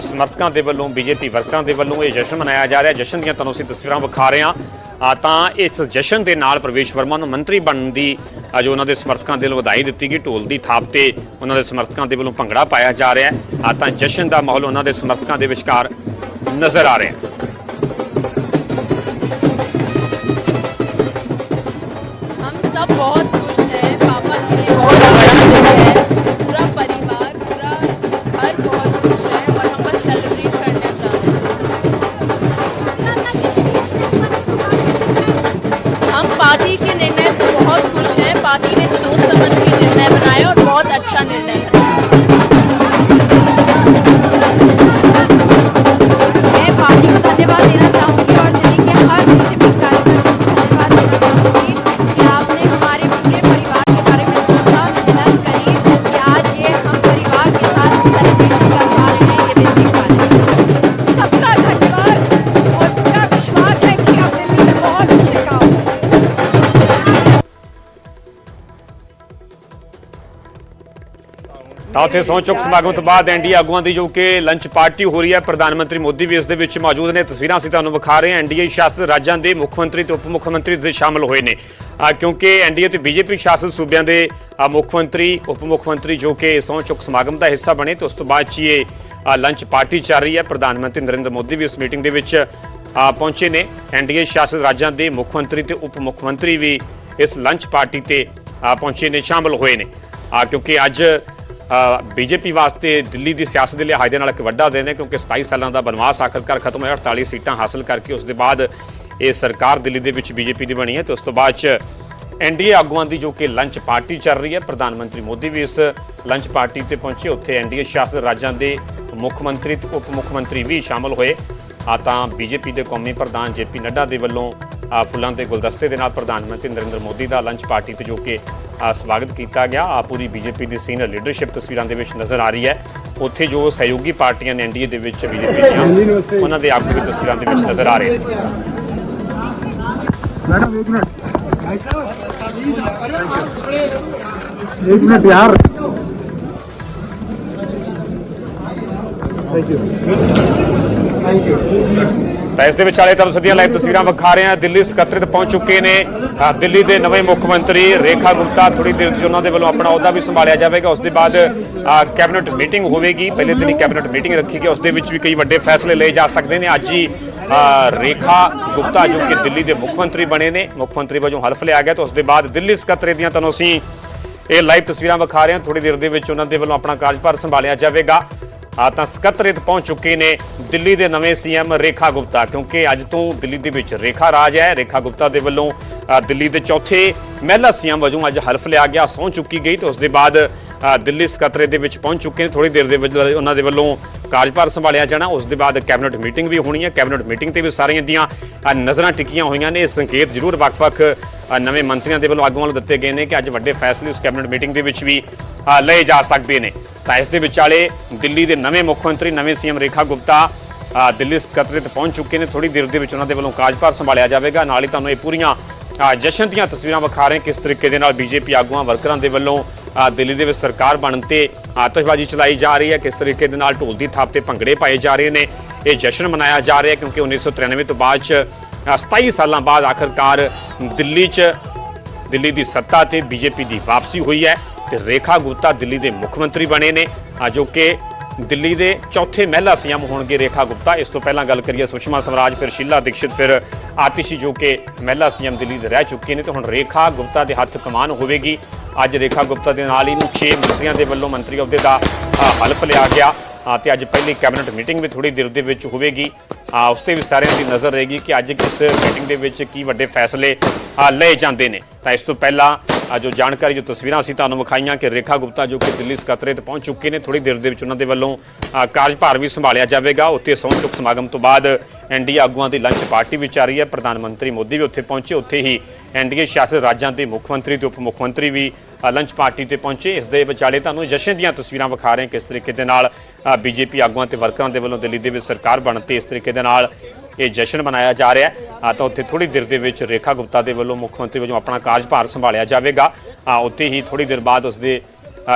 ਸਮਰਥਕਾਂ ਦੇ ਵੱਲੋਂ, ਬੀਜੇਪੀ ਵਰਕਰਾਂ ਦੇ ਵੱਲੋਂ ਇਹ ਜਸ਼ਨ ਮਨਾਇਆ ਜਾ ਰਿਹਾ। ਜਸ਼ਨ ਦੀਆਂ ਤੁਹਾਨੂੰ ਅਸੀਂ ਤਸਵੀਰਾਂ ਵਿਖਾ ਰਹੇ ਹਾਂ। ਤਾਂ ਇਸ ਜਸ਼ਨ ਦੇ ਨਾਲ ਪ੍ਰਵੇਸ਼ ਵਰਮਾ ਨੂੰ ਮੰਤਰੀ ਬਣਨ ਦੀ ਜੋ ਉਹਨਾਂ ਦੇ ਸਮਰਥਕਾਂ ਦੇ ਵੱਲੋਂ ਵਧਾਈ ਦਿੱਤੀ ਗਈ, ਢੋਲ ਦੀ ਥਾਪ ਤੇ ਉਹਨਾਂ ਦੇ ਸਮਰਥਕਾਂ ਦੇ ਵੱਲੋਂ ਭੰਗੜਾ ਪਾਇਆ ਜਾ ਰਿਹਾ ਹੈ। ਆ ਤਾਂ ਜਸ਼ਨ ਦਾ ਮਾਹੌਲ ਉਹਨਾਂ ਦੇ ਸਮਰਥਕਾਂ ਦੇ ਵਿਚਕਾਰ ਨਜ਼ਰ ਆ ਰਿਹਾ ਹੈ। समझ के निर्णय बनाया और बहुत अच्छा निर्णय है मैं पार्टी को धन्यवाद ਤਾਂ ਉੱਥੇ ਸਹੁੰ ਚੁੱਕ ਸਮਾਗਮ ਤੋਂ ਬਾਅਦ ਐਨਡੀ ਆਗੂਆਂ ਦੀ ਜੋ ਕਿ ਲੰਚ ਪਾਰਟੀ ਹੋ ਰਹੀ ਹੈ, ਪ੍ਰਧਾਨ ਮੰਤਰੀ ਮੋਦੀ ਵੀ ਇਸ ਦੇ ਵਿੱਚ ਮੌਜੂਦ ਨੇ। ਤਸਵੀਰਾਂ ਅਸੀਂ ਤੁਹਾਨੂੰ ਵਿਖਾ ਰਹੇ ਹਾਂ। ਐਨਡੀਏ ਸ਼ਾਸਿਤ ਰਾਜਾਂ ਦੇ ਮੁੱਖ ਮੰਤਰੀ ਤੇ ਉਪ ਮੁੱਖ ਮੰਤਰੀ ਦੇ ਸ਼ਾਮਲ ਹੋਏ ਨੇ। ਆ ਕਿਉਂਕਿ ਐਨਡੀਏ ਤੇ ਬੀਜੇਪੀ ਸ਼ਾਸਿਤ ਸੂਬਿਆਂ ਦੇ ਮੁੱਖ ਮੰਤਰੀ, ਉਪ ਮੁੱਖ ਮੰਤਰੀ ਜੋ ਕਿ ਸਹੁੰ ਚੁੱਕ ਸਮਾਗਮ ਦਾ ਹਿੱਸਾ ਬਣੇ ਤੇ ਉਸ ਤੋਂ ਬਾਅਦ 'ਚ ਹੀ ਇਹ ਲੰਚ ਪਾਰਟੀ ਚੱਲ ਰਹੀ ਹੈ। ਪ੍ਰਧਾਨ ਮੰਤਰੀ ਨਰਿੰਦਰ ਮੋਦੀ ਵੀ ਇਸ ਮੀਟਿੰਗ ਦੇ ਵਿੱਚ ਪਹੁੰਚੇ ਨੇ। ਐਨਡੀਏ ਸ਼ਾਸਿਤ ਰਾਜਾਂ ਦੇ ਮੁੱਖ ਮੰਤਰੀ ਤੇ ਉਪ ਮੁੱਖ ਮੰਤਰੀ ਵੀ ਇਸ ਲੰਚ ਪਾਰਟੀ ਤੇ ਪਹੁੰਚੇ ਨੇ, ਸ਼ਾਮਲ ਹੋਏ ਨੇ। ਕਿਉਂਕਿ ਅੱਜ ਬੀਜੇਪੀ ਵਾਸਤੇ ਦਿੱਲੀ ਦੀ ਸਿਆਸਤ ਦੇ ਲਿਹਾਜ਼ ਨਾਲ ਇੱਕ ਵੱਡਾ ਦਿਨ ਹੈ ਕਿਉਂਕਿ 27 ਸਾਲਾਂ ਦਾ ਬਨਵਾਸ ਆਖਰਕਾਰ ਖਤਮ ਹੋਇਆ 48 ਸੀਟਾਂ ਹਾਸਲ ਕਰਕੇ ਉਸ ਦੇ ਬਾਅਦ ਇਹ ਸਰਕਾਰ ਦਿੱਲੀ ਦੇ ਵਿੱਚ ਬੀਜੇਪੀ ਦੀ ਬਣੀ ਹੈ ਤੇ ਉਸ ਤੋਂ ਬਾਅਦ ਚ ਐਨਡੀਏ ਆਗੂਆਂ ਦੀ ਜੋ ਕਿ ਲੰਚ ਪਾਰਟੀ ਚੱਲ ਰਹੀ ਹੈ, ਪ੍ਰਧਾਨ ਮੰਤਰੀ ਮੋਦੀ ਵੀ ਇਸ ਲੰਚ ਪਾਰਟੀ ਤੇ ਪਹੁੰਚੇ, ਉੱਥੇ ਐਨਡੀਏ ਸ਼ਾਸਤ ਰਾਜਾਂ ਦੇ ਮੁੱਖ ਮੰਤਰੀ ਤੇ ਉਪ ਮੁੱਖ ਮੰਤਰੀ ਵੀ ਸ਼ਾਮਲ ਹੋਏ। ਆ ਤਾਂ ਬੀਜੇਪੀ ਦੇ ਕੌਮੀ ਪ੍ਰਧਾਨ ਜੇਪੀ ਨੱਡਾ ਦੇ ਵੱਲੋਂ ਫੁੱਲਾਂ ਦੇ ਗੁਲਦਸਤੇ ਦੇ ਨਾਲ ਪ੍ਰਧਾਨ ਮੰਤਰੀ ਨਰਿੰਦਰ ਮੋਦੀ ਦਾ ਲੰਚ ਪਾਰਟੀ ਤੇ ਜੋ ਕਿ ਸਵਾਗਤ ਕੀਤਾ ਗਿਆ। ਆ ਪੂਰੀ ਬੀਜੇਪੀ ਦੀ ਸੀਨੀਅਰ ਲੀਡਰਸ਼ਿਪ ਤਸਵੀਰਾਂ ਦੇ ਵਿੱਚ ਨਜ਼ਰ ਆ ਰਹੀ ਹੈ। ਉੱਥੇ ਜੋ ਸਹਿਯੋਗੀ ਪਾਰਟੀਆਂ ਨੇ ਐਨਡੀਏ ਦੇ ਵਿੱਚ ਬੀਜੇਪੀ ਦੀਆਂ ਉਹਨਾਂ ਦੇ ਆਗੂ ਦੀ ਤਸਵੀਰਾਂ ਦੇ ਵਿੱਚ ਨਜ਼ਰ ਆ ਰਹੇ ਨੇ। ਮੈਡਮ ਤਾਂ ਇਸ ਦੇ ਵਿਚਾਲੇ ਤੁਹਾਨੂੰ ਸਿੱਧੀਆਂ ਲਾਈਵ ਤਸਵੀਰਾਂ ਵਿਖਾ ਰਹੇ ਹਾਂ। ਦਿੱਲੀ ਸਕੱਤਰਤ ਪਹੁੰਚ ਚੁੱਕੇ ਨੇ। ਦਿੱਲੀ ਦੇ ਨਵੇਂ ਮੁੱਖ ਮੰਤਰੀ ਰੇਖਾ ਗੁਪਤਾ ਥੋੜੀ ਦੇਰ 'ਚ ਉਹਨਾਂ ਦੇ ਵੱਲੋਂ ਆਪਣਾ ਅਹੁਦਾ ਵੀ ਸੰਭਾਲਿਆ ਜਾਵੇਗਾ। ਉਸ ਦੇ ਬਾਅਦ ਕੈਬਨਿਟ ਮੀਟਿੰਗ ਹੋਵੇਗੀ। ਪਹਿਲੇ ਦਿਨ ਹੀ ਕੈਬਨਿਟ ਮੀਟਿੰਗ ਰੱਖੀ ਗਈ। ਉਸ ਦੇ ਵਿੱਚ ਵੀ ਕਈ ਵੱਡੇ ਫੈਸਲੇ ਲਏ ਜਾ ਸਕਦੇ ਨੇ। ਅੱਜ ਹੀ ਰੇਖਾ ਗੁਪਤਾ ਜੋ ਕਿ ਦਿੱਲੀ ਦੇ ਮੁੱਖ ਮੰਤਰੀ ਬਣੇ ਨੇ, ਮੁੱਖ ਮੰਤਰੀ ਵਜੋਂ ਹਲਫ ਲਿਆ ਗਿਆ। ਤਾਂ ਉਸ ਦੇ ਬਾਅਦ ਦਿੱਲੀ ਸਕੱਤਰੇਤ ਦੀਆਂ ਤੁਹਾਨੂੰ ਅਸੀਂ ਇਹ ਲਾਈਵ ਤਸਵੀਰਾਂ ਵਿਖਾ ਰਹੇ ਹਾਂ। ਥੋੜੀ ਦੇਰ ਦੇ ਵਿੱਚ ਉਹਨਾਂ ਦੇ ਵੱਲੋਂ ਆਪਣਾ ਕਾਰਜਭਾਰ ਸੰਭਾਲਿਆ ਜਾਵੇਗਾ। ਆ ਤਾਂ ਸਕੱਤਰੇਤ ਪਹੁੰਚ ਚੁੱਕੇ ਨੇ ਦਿੱਲੀ ਦੇ ਨਵੇਂ ਸੀਐਮ ਰੇਖਾ ਗੁਪਤਾ, ਕਿਉਂਕਿ ਅੱਜ ਤੋਂ ਦਿੱਲੀ ਦੇ ਵਿੱਚ ਰੇਖਾ ਰਾਜ ਹੈ। ਰੇਖਾ ਗੁਪਤਾ ਦੇ ਵੱਲੋਂ ਦਿੱਲੀ ਦੇ ਚੌਥੇ ਮਹਿਲਾ ਸੀਐਮ ਵਜੋਂ ਅੱਜ ਹਲਫ ਲਿਆ ਗਿਆ, ਸਹੁੰ ਚੁੱਕੀ ਗਈ ਤੇ ਉਸ ਦੇ ਬਾਅਦ ਦਿੱਲੀ ਸਕੱਤਰੇਤ ਦੇ ਵਿੱਚ ਪਹੁੰਚ ਚੁੱਕੇ ਨੇ। ਥੋੜੀ ਦੇਰ ਦੇ ਵਿੱਚ ਉਹਨਾਂ ਦੇ ਵੱਲੋਂ ਕਾਰਜਭਾਰ ਸੰਭਾਲਿਆ ਜਾਣਾ। ਉਸ ਦੇ ਬਾਅਦ ਕੈਬਨਿਟ ਮੀਟਿੰਗ ਵੀ ਹੋਣੀ ਹੈ। ਕੈਬਨਿਟ ਮੀਟਿੰਗ ਤੇ ਵੀ ਸਾਰੀਆਂ ਦੀਆਂ ਨਜ਼ਰਾਂ ਟਿਕੀਆਂ ਹੋਈਆਂ ਨੇ। ਇਹ ਸੰਕੇਤ ਜ਼ਰੂਰ ਵੱਖ-ਵੱਖ ਨਵੇਂ ਮੰਤਰੀਆਂ ਦੇ ਵੱਲੋਂ ਆਗੂਆਂ ਵੱਲੋਂ ਦਿੱਤੇ ਗਏ ਨੇ ਕਿ ਅੱਜ ਵੱਡੇ ਫੈਸਲੇ ਉਸ ਕੈਬਨਿਟ ਮੀਟਿੰਗ ਦੇ ਵਿੱਚ ਵੀ ਲਏ ਜਾ ਸਕਦੇ ਨੇ। ਤਾਂ ਇਸ ਦੇ ਵਿਚਾਲੇ ਦਿੱਲੀ ਦੇ ਨਵੇਂ ਮੁੱਖ ਮੰਤਰੀ, ਨਵੇਂ ਸੀਐਮ ਰੇਖਾ ਗੁਪਤਾ ਦਿੱਲੀ ਦਿੱਲੀ 'ਤੇ ਪਹੁੰਚ ਚੁੱਕੇ ਨੇ। ਥੋੜੀ ਦੇਰ ਦੇ ਵਿੱਚ ਉਹਨਾਂ ਦੇ ਵੱਲੋਂ ਕਾਰਜਭਾਰ ਸੰਭਾਲਿਆ ਜਾਵੇਗਾ। ਨਾਲ ਹੀ ਤੁਹਾਨੂੰ ਇਹ ਪੂਰੀਆਂ ਜਸ਼ਨ ਦੀਆਂ ਤਸਵੀਰਾਂ ਵਿਖਾ ਰਹੇ ਕਿਸ ਤਰੀਕੇ ਦੇ ਨਾਲ ਬੀਜੇਪੀ ਆਗੂਆਂ, ਵਰਕਰਾਂ ਦੇ ਵੱਲੋਂ ਦਿੱਲੀ ਦੇ ਵਿੱਚ ਸਰਕਾਰ ਬਣਨ ਤੇ ਆਤਸ਼ਬਾਜ਼ੀ ਚਲਾਈ ਜਾ ਰਹੀ ਹੈ। ਕਿਸ ਤਰੀਕੇ ਦੇ ਨਾਲ ਢੋਲ ਦੀ ਥਾਪ ਤੇ ਭੰਗੜੇ ਪਾਏ ਜਾ ਰਹੇ ਨੇ। ਇਹ ਜਸ਼ਨ ਮਨਾਇਆ ਜਾ ਰਿਹਾ ਕਿਉਂਕਿ 1993 ਤੋਂ ਬਾਅਦ ਚ 27 ਸਾਲਾਂ ਬਾਅਦ ਆਖਰਕਾਰ ਦਿੱਲੀ 'ਚ ਦਿੱਲੀ ਦੀ ਸੱਤਾ ਤੇ ਬੀਜੇਪੀ ਦੀ ਵਾਪਸੀ ਹੋਈ ਹੈ ਤੇ ਰੇਖਾ ਗੁਪਤਾ ਦਿੱਲੀ ਦੇ ਮੁੱਖ ਮੰਤਰੀ ਬਣੇ ਨੇ। ਜੋ ਕਿ ਦਿੱਲੀ ਦੇ ਚੌਥੇ ਮਹਿਲਾ ਸੀਐਮ ਹੋਣਗੇ ਰੇਖਾ ਗੁਪਤਾ। ਇਸ ਤੋਂ ਪਹਿਲਾਂ ਗੱਲ ਕਰੀਏ ਸੁਸ਼ਮਾ ਸਵਰਾਜ ਫਿਰ ਸ਼ੀਲਾ ਦੀਕਸ਼ਿਤ ਫਿਰ ਆਤਿਸ਼ੀ ਜੋ ਕਿ ਮਹਿਲਾ ਸੀਐਮ ਦਿੱਲੀ ਦੇ ਰਹਿ ਚੁੱਕੇ ਨੇ ਤੇ ਹੁਣ ਰੇਖਾ ਗੁਪਤਾ ਦੇ ਹੱਥ ਕਮਾਨ ਹੋਵੇਗੀ। ਅੱਜ ਰੇਖਾ ਗੁਪਤਾ ਦੇ ਨਾਲ ਹੀ ਨੂੰ 6 ਮੰਤਰੀਆਂ ਦੇ ਵੱਲੋਂ ਮੰਤਰੀ ਅਹੁਦੇ ਦਾ ਅ, ਹਲਫ ਲਿਆ ਗਿਆ। ਤੇ ਅੱਜ ਪਹਿਲੀ ਕੈਬਨਿਟ ਮੀਟਿੰਗ ਵੀ ਥੋੜੀ ਦੇਰ ਦੇ ਵਿੱਚ ਹੋਵੇਗੀ। ਉਸ ਤੇ ਵੀ ਸਾਰਿਆਂ ਦੀ ਨਜ਼ਰ ਰਹੇਗੀ ਕਿ ਅੱਜ ਕਿਸ ਮੀਟਿੰਗ ਦੇ ਵਿੱਚ ਕੀ ਵੱਡੇ ਫੈਸਲੇ ਲਏ ਜਾਂਦੇ ਨੇ। ਤਾਂ ਇਸ ਤੋਂ ਪਹਿਲਾਂ ਆ ਜੋ ਜਾਣਕਾਰੀ, ਜੋ ਤਸਵੀਰਾਂ ਅਸੀਂ ਤੁਹਾਨੂੰ ਵਿਖਾਈਆਂ ਕਿ ਰੇਖਾ ਗੁਪਤਾ ਜੋ ਕਿ ਦਿੱਲੀ ਸਕੱਤਰੇਤ ਪਹੁੰਚ ਚੁੱਕੇ ਨੇ ਥੋੜੀ ਦੇਰ ਦੇ ਵਿੱਚ ਉਹਨਾਂ ਦੇ ਵੱਲੋਂ ਕਾਰਜਭਾਰ ਵੀ ਸੰਭਾਲਿਆ ਜਾਵੇਗਾ। ਉੱਥੇ ਸਹੁੰ ਚੁੱਕ ਸਮਾਗਮ ਤੋਂ ਬਾਅਦ ਐਨਡੀਏ ਆਗੂਆਂ ਦੀ ਲੰਚ ਪਾਰਟੀ ਵੀ ਚੱਲ ਰਹੀ ਹੈ। ਪ੍ਰਧਾਨ ਮੰਤਰੀ ਮੋਦੀ ਵੀ ਉੱਥੇ ਪਹੁੰਚੇ। ਉੱਥੇ ਹੀ ਐਨਡੀਏ ਸ਼ਾਸਿਤ ਰਾਜਾਂ ਦੇ ਮੁੱਖ ਮੰਤਰੀ ਤੇ ਉਪ ਮੁੱਖ ਮੰਤਰੀ ਵੀ ਲੰਚ ਪਾਰਟੀ ਤੇ ਪਹੁੰਚੇ। ਇਸ ਦੇ ਵਿਚਾਲੇ ਤੁਹਾਨੂੰ ਜਸ਼ਨ ਦੀਆਂ ਤਸਵੀਰਾਂ ਵਿਖਾ ਰਹੇ ਹਾਂ ਕਿਸ ਤਰੀਕੇ ਦੇ ਨਾਲ। ਬੀਜੇਪੀ ਆਗੂਆਂ ਤੇ ਵਰਕਰਾਂ ਦੇ ਵੱਲੋਂ ਦਿੱਲੀ ਦੇ ਵਿੱਚ ਸਰਕਾਰ ਬਣਨ ਤੇ ਇਸ ਤਰੀਕੇ ਦੇ ਨਾਲ ਇਹ ਜਸ਼ਨ ਮਨਾਇਆ ਜਾ ਰਿਹਾ ਹੈ। ਤਾਂ ਉੱਥੇ ਥੋੜੀ ਦੇਰ ਦੇ ਵਿੱਚ ਰੇਖਾ ਗੁਪਤਾ ਦੇ ਵੱਲੋਂ ਮੁੱਖ ਮੰਤਰੀ ਵਜੋਂ ਆਪਣਾ ਕਾਰਜਭਾਰ ਸੰਭਾਲਿਆ ਜਾਵੇਗਾ। ਉੱਥੇ ਹੀ ਥੋੜੀ ਦੇਰ ਬਾਅਦ ਉਸਦੇ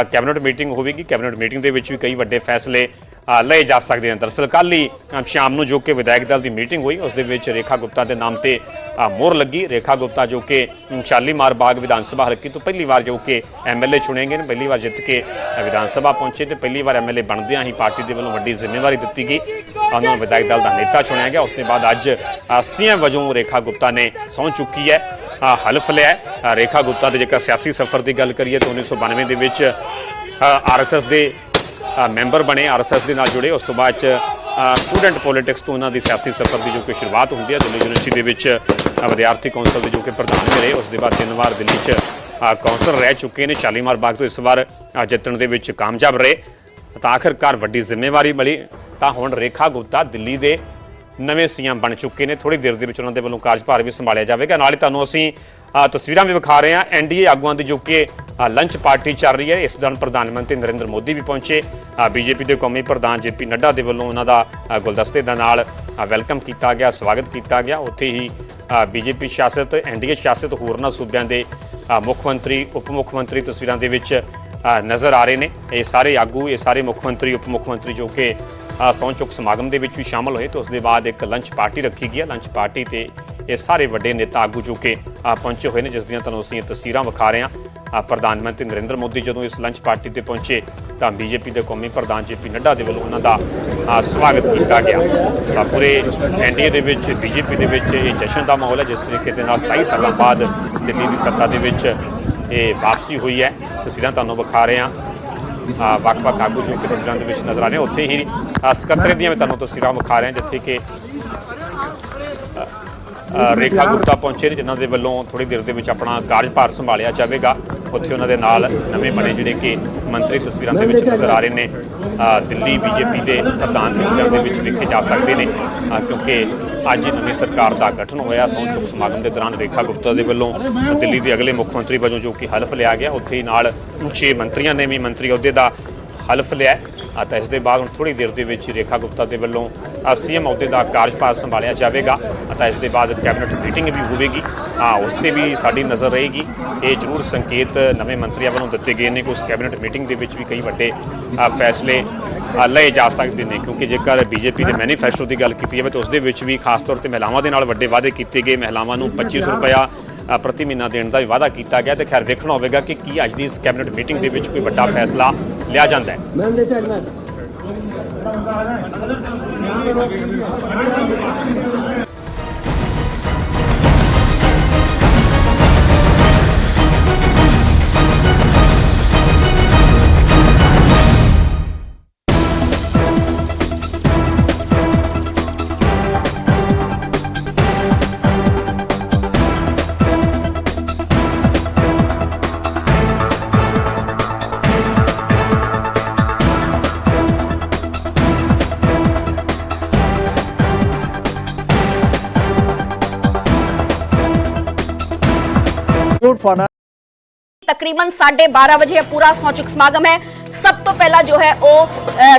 ਅ, ਕੈਬਨਿਟ ਮੀਟਿੰਗ ਹੋਵੇਗੀ। ਕੈਬਨਿਟ ਮੀਟਿੰਗ ਦੇ ਵਿੱਚ ਵੀ ਕਈ ਵੱਡੇ ਫੈਸਲੇ ਲਏ ਜਾ ਸਕਦੇ ਹਨ। ਦਰਅਸਲ ਕੱਲ੍ਹ ਹੀ ਸ਼ਾਮ ਨੂੰ ਜੋ ਕਿ ਵਿਧਾਇਕ ਦਲ ਦੀ ਮੀਟਿੰਗ ਹੋਈ ਉਸ ਦੇ ਵਿੱਚ ਰੇਖਾ ਗੁਪਤਾ ਦੇ ਨਾਮ ਤੇ ਅ, ਮੋਹਰ ਲੱਗੀ। ਰੇਖਾ ਗੁਪਤਾ ਜੋ ਕਿ ਅ, ਸ਼ਾਲੀਮਾਰ ਬਾਗ ਵਿਧਾਨ ਸਭਾ ਹਲਕੇ ਤੋਂ ਪਹਿਲੀ ਵਾਰ ਜੋ ਕਿ ਐਮਐਲਏ ਚੁਣੇ ਗਏ ਨੇ ਪਹਿਲੀ ਵਾਰ ਜਿੱਤ ਕੇ ਵਿਧਾਨ ਸਭਾ ਪਹੁੰਚੇ ਤੇ ਪਹਿਲੀ ਵਾਰ ਐਮਐਲਏ ਬਣਦਿਆਂ ਹੀ ਪਾਰਟੀ ਦੇ ਵੱਲੋਂ ਵੱਡੀ ਜ਼ਿੰਮੇਵਾਰੀ ਦਿੱਤੀ ਗਈ। ਉਹਨਾਂ ਨੂੰ ਵਿਧਾਇਕ ਦਲ ਦਾ ਨੇਤਾ ਚੁਣਿਆ ਗਿਆ। ਉਸ ਤੋਂ ਬਾਅਦ ਅੱਜ ਸੀਐਮ ਵਜੋਂ ਰੇਖਾ ਗੁਪਤਾ ਨੇ ਸਹੁੰ ਚੁੱਕੀ ਹੈ ਹਲਫ ਲਿਆ ਰੇਖਾ ਗੁਪਤਾ ਦੇ ਜੇਕਰ ਸਿਆਸੀ ਸਫ਼ਰ ਦੀ ਗੱਲ ਕਰੀਏ ਤਾਂ 1992 ਦੇ ਵਿੱਚ ਆਰਐਸਐਸ ਦੇ ਮੈਂਬਰ ਬਣੇ ਆਰਐਸਐਸ ਦੇ ਨਾਲ ਜੁੜੇ। ਉਸ ਤੋਂ ਬਾਅਦ ਚ ਸਟੂਡੈਂਟ ਪੋਲਿਟਿਕਸ ਤੋਂ ਉਹਨਾਂ ਦੀ ਸਿਆਸੀ ਸਫ਼ਰ ਦੀ ਜੋ ਕਿ ਸ਼ੁਰੂਆਤ ਹੁੰਦੀ ਹੈ ਦਿੱਲੀ ਯੂਨੀਵਰਸਿਟੀ ਦੇ ਵਿੱਚ ਵਿਦਿਆਰਥੀ ਕੌਂਸਲ ਦੇ ਜੋ ਕਿ ਪ੍ਰਧਾਨ ਵੀ ਰਹੇ ਉਸ ਦੇ ਬਾਅਦ ਤਿੰਨ ਵਾਰ ਦਿੱਲੀ 'ਚ ਅ, ਕੌਂਸਲ ਰਹਿ ਚੁੱਕੇ ਨੇ। ਸ਼ਾਲੀਮਾਰ ਬਾਗ ਤੋਂ ਇਸ ਵਾਰ ਜਿੱਤਣ ਦੇ ਵਿੱਚ ਕਾਮਯਾਬ ਰਹੇ। ਤਾਂ ਆਖਰਕਾਰ ਵੱਡੀ ਜ਼ਿੰਮੇਵਾਰੀ ਮਿਲੀ। ਤਾਂ ਹੁਣ ਰੇਖਾ ਗੁਪਤਾ ਦਿੱਲੀ ਦੇ ਨਵੇਂ ਸੀਐਮ ਬਣ ਚੁੱਕੇ ਨੇ। ਥੋੜੀ ਦੇਰ ਦੇ ਵਿੱਚ ਉਹਨਾਂ ਦੇ ਵੱਲੋਂ ਕਾਰਜਭਾਰ ਵੀ ਸੰਭਾਲਿਆ ਜਾਵੇਗਾ। ਨਾਲ ਹੀ ਤੁਹਾਨੂੰ ਅਸੀਂ ਤਸਵੀਰਾਂ ਵੀ ਵਿਖਾ ਰਹੇ ਹਾਂ। ਐਨਡੀਏ ਆਗੂਆਂ ਦੀ ਜੋ ਕਿ ਲੰਚ ਪਾਰਟੀ ਚੱਲ ਰਹੀ ਹੈ। ਇਸ ਦੌਰਾਨ ਪ੍ਰਧਾਨ ਮੰਤਰੀ ਨਰਿੰਦਰ ਮੋਦੀ ਵੀ ਪਹੁੰਚੇ। ਬੀਜੇਪੀ ਦੇ ਕੌਮੀ ਪ੍ਰਧਾਨ ਜੇਪੀ ਨੱਡਾ ਦੇ ਵੱਲੋਂ ਉਹਨਾਂ ਦਾ ਗੁਲਦਸਤੇ ਦੇ ਨਾਲ ਵੈਲਕਮ ਕੀਤਾ ਗਿਆ ਸਵਾਗਤ ਕੀਤਾ ਗਿਆ। ਉੱਥੇ ਹੀ ਬੀਜੇਪੀ ਸ਼ਾਸਿਤ ਐਨਡੀਏ ਸ਼ਾਸਿਤ ਹੋਰਨਾਂ ਸੂਬਿਆਂ ਦੇ ਮੁੱਖ ਮੰਤਰੀ ਉਪ ਮੁੱਖ ਮੰਤਰੀ ਤਸਵੀਰਾਂ ਦੇ ਵਿੱਚ ਨਜ਼ਰ ਆ ਰਹੇ ਨੇ। ਇਹ ਸਾਰੇ ਆਗੂ ਇਹ ਸਾਰੇ ਮੁੱਖ ਮੰਤਰੀ ਉਪ ਮੁੱਖ ਮੰਤਰੀ ਜੋ ਕਿ ਅ, ਸਹੁੰ ਚੁੱਕ ਸਮਾਗਮ ਦੇ ਵਿੱਚ ਵੀ ਸ਼ਾਮਲ ਹੋਏ ਤੇ ਉਸ ਦੇ ਬਾਅਦ ਇੱਕ ਲੰਚ ਪਾਰਟੀ ਰੱਖੀ ਗਈ ਹੈ। ਲੰਚ ਪਾਰਟੀ ਤੇ ਇਹ ਸਾਰੇ ਵੱਡੇ ਨੇਤਾ ਆਗੂ ਜੋ ਕਿ ਪਹੁੰਚੇ ਹੋਏ ਨੇ ਜਿਸ ਦੀਆਂ ਤੁਹਾਨੂੰ ਅਸੀਂ ਇਹ ਤਸਵੀਰਾਂ ਵਿਖਾ ਰਹੇ ਹਾਂ। ਪ੍ਰਧਾਨ ਮੰਤਰੀ ਨਰਿੰਦਰ ਮੋਦੀ ਜਦੋਂ ਇਸ ਲੰਚ ਪਾਰਟੀ ਤੇ ਪਹੁੰਚੇ ਤਾਂ ਬੀਜੇਪੀ ਦੇ ਕੌਮੀ ਪ੍ਰਧਾਨ ਜੇਪੀ ਨੱਡਾ ਦੇ ਵੱਲੋਂ ਉਹਨਾਂ ਦਾ ਸਵਾਗਤ ਕੀਤਾ ਗਿਆ। ਤਾਂ ਪੂਰੇ ਐਨਡੀਏ ਦੇ ਵਿੱਚ ਬੀਜੇਪੀ ਦੇ ਵਿੱਚ ਇਹ ਜਸ਼ਨ ਦਾ ਮਾਹੌਲ ਹੈ ਜਿਸ ਤਰੀਕੇ ਦੇ ਨਾਲ 27 ਸਾਲਾਂ ਬਾਅਦ ਦਿੱਲੀ ਦੀ ਸੱਤਾ ਦੇ ਵਿੱਚ ਇਹ ਵਾਪਸੀ ਹੋਈ ਹੈ। ਤਸਵੀਰਾਂ ਤੁਹਾਨੂੰ ਵਿਖਾ ਰਹੇ ਹਾਂ। ਵੱਖ-ਵੱਖ ਆਗੂ ਜੋ ਕਿ ਤਸਵੀਰਾਂ ਦੇ ਵਿੱਚ ਨਜ਼ਰ ਆ ਰਹੇ ਉੱਥੇ ਹੀ ਅ, ਸਕੱਤਰੇ ਦੀਆਂ ਮੈਂ ਤੁਹਾਨੂੰ ਤਸਵੀਰਾਂ ਵਿਖਾ ਰਹੇ ਹਾਂ ਜਿੱਥੇ ਕਿ ਰੇਖਾ ਗੁਪਤਾ ਪਹੁੰਚੇ ਨੇ ਜਿਨ੍ਹਾਂ ਦੇ ਵੱਲੋਂ ਥੋੜੀ ਦੇਰ ਦੇ ਵਿੱਚ ਆਪਣਾ ਕਾਰਜਭਾਰ ਸੰਭਾਲਿਆ ਜਾਵੇਗਾ। ਉੱਥੇ ਉਹਨਾਂ ਦੇ ਨਾਲ ਨਵੇਂ ਬਣੇ ਜਿਹੜੇ ਕਿ ਮੰਤਰੀ ਤਸਵੀਰਾਂ ਦੇ ਵਿੱਚ ਨਜ਼ਰ ਆ ਰਹੇ ਨੇ। ਅ, ਦਿੱਲੀ ਬੀਜੇਪੀ ਦੇ ਪ੍ਰਧਾਨ ਤਸਵੀਰਾਂ ਦੇ ਵਿੱਚ ਦੇਖੇ ਜਾ ਸਕਦੇ ਨੇ। ਕਿਉਂਕਿ ਅੱਜ ਨਵੀਂ ਸਰਕਾਰ ਦਾ ਗਠਨ ਹੋਇਆ ਸਹੁੰ ਚੁੱਕ ਸਮਾਗਮ ਦੇ ਦੌਰਾਨ ਰੇਖਾ ਗੁਪਤਾ ਦੇ ਵੱਲੋਂ ਦਿੱਲੀ ਦੇ ਅਗਲੇ ਮੁੱਖ ਮੰਤਰੀ ਵਜੋਂ ਜੋ ਕਿ ਹਲਫ ਲਿਆ ਗਿਆ ਉੱਥੇ ਹੀ ਨਾਲ ਛੇ ਮੰਤਰੀਆਂ ਨੇ ਵੀ ਮੰਤਰੀ ਅਹੁਦੇ ਦਾ ਹਲਫ ਲਿਆ। ਤਾਂ ਇਸ ਦੇ ਬਾਅਦ ਹੁਣ ਥੋੜੀ ਦੇਰ ਦੇ ਵਿੱਚ ਰੇਖਾ ਗੁਪਤਾ ਦੇ ਵੱਲੋਂ ਸੀਐਮ ਅਹੁਦੇ ਦਾ ਕਾਰਜਭਾਰ ਸੰਭਾਲਿਆ ਜਾਵੇਗਾ ਤਾਂ ਇਸ ਦੇ ਬਾਅਦ ਕੈਬਨਿਟ ਮੀਟਿੰਗ ਵੀ ਹੋਵੇਗੀ। ਆ, ਉਸ ਤੇ ਵੀ ਸਾਡੀ ਨਜ਼ਰ ਰਹੇਗੀ। ਇਹ ਜ਼ਰੂਰ ਸੰਕੇਤ ਨਵੇਂ ਮੰਤਰੀਆਂ ਵੱਲੋਂ ਦਿੱਤੇ ਗਏ ਨੇ ਕਿ ਉਸ ਕੈਬਨਿਟ ਮੀਟਿੰਗ ਦੇ ਵਿੱਚ ਵੀ ਕਈ ਵੱਡੇ ਫੈਸਲੇ ਲਏ ਜਾ ਸਕਦੇ ਨੇ। ਕਿਉਂਕਿ ਜੇਕਰ ਬੀਜੇਪੀ ਦੇ ਮੈਨੀਫੈਸਟੋ ਦੀ ਗੱਲ ਕੀਤੀ ਜਾਵੇ ਤਾਂ ਉਸ ਦੇ ਵਿੱਚ ਵੀ ਖਾਸ ਤੌਰ ਤੇ ਮਹਿਲਾਵਾਂ ਦੇ ਨਾਲ ਵੱਡੇ ਵਾਅਦੇ ਕੀਤੇ ਗਏ। ਮਹਿਲਾਵਾਂ ਨੂੰ 2500 ਰੁਪਇਆ ਪ੍ਰਤੀ ਮਹੀਨਾ ਦੇਣ ਦਾ ਵੀ ਵਾਅਦਾ ਕੀਤਾ ਗਿਆ। ਤੇ ਖੈਰ, ਵੇਖਣਾ ਹੋਵੇਗਾ ਕਿ ਕੀ ਅੱਜ ਦੀ ਇਸ ਕੈਬਨਿਟ ਮੀਟਿੰਗ ਦੇ ਵਿੱਚ ਕੋਈ ਵੱਡਾ ਫੈਸਲਾ ਲਿਆ ਜਾਂਦਾ ਹੈ। ਤਕਰੀਬਨ 12:30 ਵਜੇ ਪੂਰਾ ਸਹੁੰ ਸਮਾਗਮ ਹੈ। ਸਭ ਤੋਂ ਪਹਿਲਾਂ ਜੋ ਹੈ ਉਹ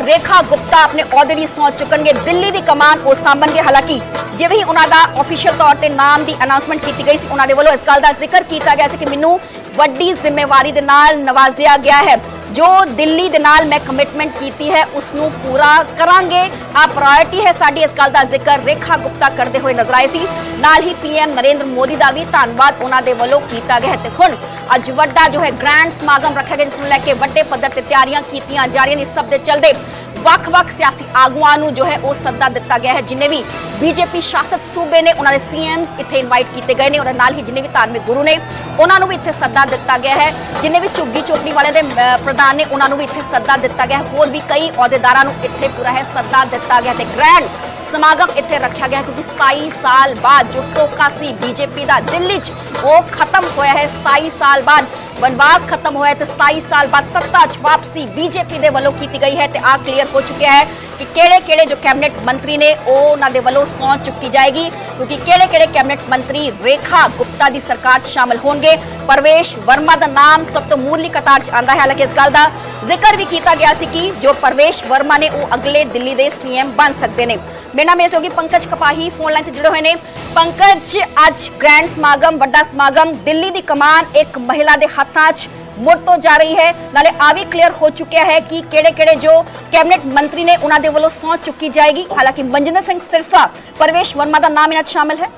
ਰੇਖਾ ਗੁਪਤਾ ਆਪਣੇ ਅਹੁਦੇ ਲਈ ਸਹੁੰ ਚੁੱਕਣਗੇ। ਦਿੱਲੀ ਦੀ ਕਮਾਨ ਉਹ ਸਾਂਭਣਗੇ। ਹਾਲਾਂਕਿ ਜਿਵੇਂ ਹੀ ਉਹਨਾਂ ਦਾ ਅਫੀਸ਼ੀਅਲ ਤੌਰ ਤੇ ਨਾਮ ਦੀ ਅਨਾਉਂਸਮੈਂਟ ਕੀਤੀ ਗਈ ਸੀ, ਉਹਨਾਂ ਦੇ ਵੱਲੋਂ ਇਸ ਗੱਲ ਦਾ ਜ਼ਿਕਰ ਕੀਤਾ ਗਿਆ ਸੀ ਕਿ ਮੈਨੂੰ ਵੱਡੀ ਜ਼ਿੰਮੇਵਾਰੀ ਦੇ ਨਾਲ ਨਵਾਜ਼ਿਆ ਗਿਆ ਹੈ। ਜੋ ਦਿੱਲੀ ਦੇ ਨਾਲ ਮੈਂ ਕਮਿਟਮੈਂਟ ਕੀਤੀ ਹੈ ਉਸ ਨੂੰ ਪੂਰਾ ਕਰਾਂਗੇ। ਆ ਪ੍ਰਾਇੋਰਟੀ ਹੈ ਸਾਡੀ, ਇਸ ਗੱਲ ਦਾ ਜ਼ਿਕਰ ਰੇਖਾ ਗੁਪਤਾ ਕਰਦੇ ਹੋਏ ਨਜ਼ਰ ਆਏ ਸੀ। ਨਾਲ ਹੀ ਪੀਐਮ ਨਰਿੰਦਰ ਮੋਦੀ ਦਾ ਵੀ ਧੰਨਵਾਦ ਉਹਨਾਂ ਦੇ ਵੱਲੋਂ ਕੀਤਾ ਗਿਆ ਤੇ ਹੁਣ ਅੱਜ ਵੱਡਾ ਜੋ ਹੈ ਗ੍ਰੈਂਡ ਸਮਾਗਮ ਰੱਖਿਆ ਗਿਆ, ਜਿਸ ਨੂੰ ਲੈ ਕੇ ਵੱਡੇ ਪੱਧਰ ਤੇ ਤਿਆਰੀਆਂ ਕੀਤੀਆਂ ਜਾ ਰਹੀਆਂ ਨੇ। ਇਸ ਸਭ ਦੇ ਚਲਦੇ ਵੱਖ-ਵੱਖ ਸਿਆਸੀ ਆਗੂਆਂ ਨੂੰ ਜੋ ਹੈ ਉਹ ਸੱਦਾ ਦਿੱਤਾ ਗਿਆ ਹੈ, ਜਿਨੇ ਵੀ ਬੀਜੇਪੀ ਸ਼ਾਸਤ ਸੂਬੇ ਨੇ, ਉਹਨਾਂ ਦੇ ਸੀਐਮਸ ਇੱਥੇ ਇਨਵਾਈਟ ਕੀਤੇ ਗਏ ਨੇ, ਉਹਨਾਂ ਨਾਲ ਹੀ ਜਿਨੇ ਵੀ ਧਾਰਮਿਕ ਗੁਰੂ ਨੇ, ਉਹਨਾਂ ਨੂੰ ਵੀ ਇੱਥੇ ਸੱਦਾ ਦਿੱਤਾ ਗਿਆ ਹੈ। ਜਿਨੇ ਵੀ ਝੁੱਗੀ ਚੋਪੜੀ ਵਾਲੇ ਦੇ ਪ੍ਰਧਾਨ ਨੇ, ਉਹਨਾਂ ਨੂੰ ਵੀ ਇੱਥੇ ਸੱਦਾ ਦਿੱਤਾ ਗਿਆ ਹੈ। ਹੋਰ ਵੀ ਕਈ ਅਹੁਦੇਦਾਰਾਂ ਨੂੰ ਇੱਥੇ ਪੂਰਾ ਹੈ ਸੱਦਾ ਦਿੱਤਾ ਗਿਆ ਤੇ ਗ੍ਰੈਂਡ ਸਮਾਗਮ ਇੱਥੇ ਰੱਖਿਆ ਗਿਆ ਕਿਉਂਕਿ 27 ਸਾਲ ਬਾਅਦ ਜੋ ਸੋਕਾ ਸੀ ਬੀਜੇਪੀ ਦਾ ਦਿੱਲੀ 'ਚ ਉਹ ਖਤਮ ਹੋਇਆ ਹੈ। 27 ਸਾਲ ਬਾਅਦ ਵਨਵਾਸ ਖਤਮ ਹੋਇਆ ਤੇ 27 ਸਾਲ ਬਾਅਦ ਸੱਤਾ 'ਚ ਵਾਪਸੀ ਬੀਜੇਪੀ ਦੇ ਵੱਲੋਂ ਕੀਤੀ ਗਈ ਹੈ ਤੇ ਆ ਕਲੀਅਰ ਹੋ ਚੁੱਕਿਆ ਹੈ ਕਿ ਕਿਹੜੇ ਕਿਹੜੇ ਜੋ ਕੈਬਨਿਟ ਮੰਤਰੀ ਨੇ ਉਹ ਉਹਨਾਂ ਦੇ ਵੱਲੋਂ ਸਹੁੰ ਚੁੱਕੀ ਜਾਏਗੀ ਕਿਉਂਕਿ ਕਿਹੜੇ ਕਿਹੜੇ ਕੈਬਨਿਟ ਮੰਤਰੀ ਰੇਖਾ ਗੁਪਤਾ ਦੀ ਸਰਕਾਰ 'ਚ ਸ਼ਾਮਲ ਹੋਣਗੇ ਪਰਵੇਸ਼ ਵਰਮਾ ਦਾ ਨਾਮ ਸਭ ਤੋਂ ਮੂਰਲੀ ਕਤਾਰ 'ਚ ਆਂਦਾ ਹੈ ਹਾਲਾਂਕਿ ਇਸ ਗੱਲ ਦਾ ਜ਼ਿਕਰ ਵੀ ਕੀਤਾ ਗਿਆ ਸੀ ਕਿ ਜੋ ਪ੍ਰਵੇਸ਼ ਵਰਮਾ ਨੇ ਉਹ ਅਗਲੇ ਦਿੱਲੀ ਦੇ ਸੀਐਮ ਬਣ ਸਕਦੇ ਨੇ। ਮੇਰੇ ਨਾਲ ਮੇਰੇ ਸਹਿਯੋਗੀ ਪੰਕਜ ਕਪਾਹੀ ਫੋਨ ਲਾਈਨ ਤੇ ਜੁੜੇ ਹੋਏ ਨੇ। ਪੰਕਜ, ਅੱਜ ਗ੍ਰੈਂਡ ਸਮਾਗਮ, ਵੱਡਾ ਸਮਾਗਮ, ਦਿੱਲੀ ਦੀ ਕਮਾਨ ਇੱਕ ਮਹਿਲਾ ਦੇ ਹੱਥਾਂ 'ਚ ਮੁੜ ਤੋਂ ਜਾ ਰਹੀ ਹੈ। ਨਾਲੇ ਆ ਵੀ ਕਲੀਅਰ ਹੋ ਚੁੱਕਿਆ ਹੈ ਕਿ ਕਿਹੜੇ ਕਿਹੜੇ ਜੋ ਕੈਬਨਿਟ ਮੰਤਰੀ ਨੇ ਉਹਨਾਂ ਦੇ ਵੱਲੋਂ ਸਹੁੰ ਚੁੱਕੀ ਜਾਏਗੀ। ਹਾਲਾਂਕਿ ਮਨਜਿੰਦਰ ਸਿੰਘ ਸਿਰਸਾ, ਪਰਵੇਸ਼ ਵਰਮਾ ਦਾ ਨਾਮ ਇਹਨਾਂ 'ਚ ਸ਼ਾਮਿਲ ਹੈ।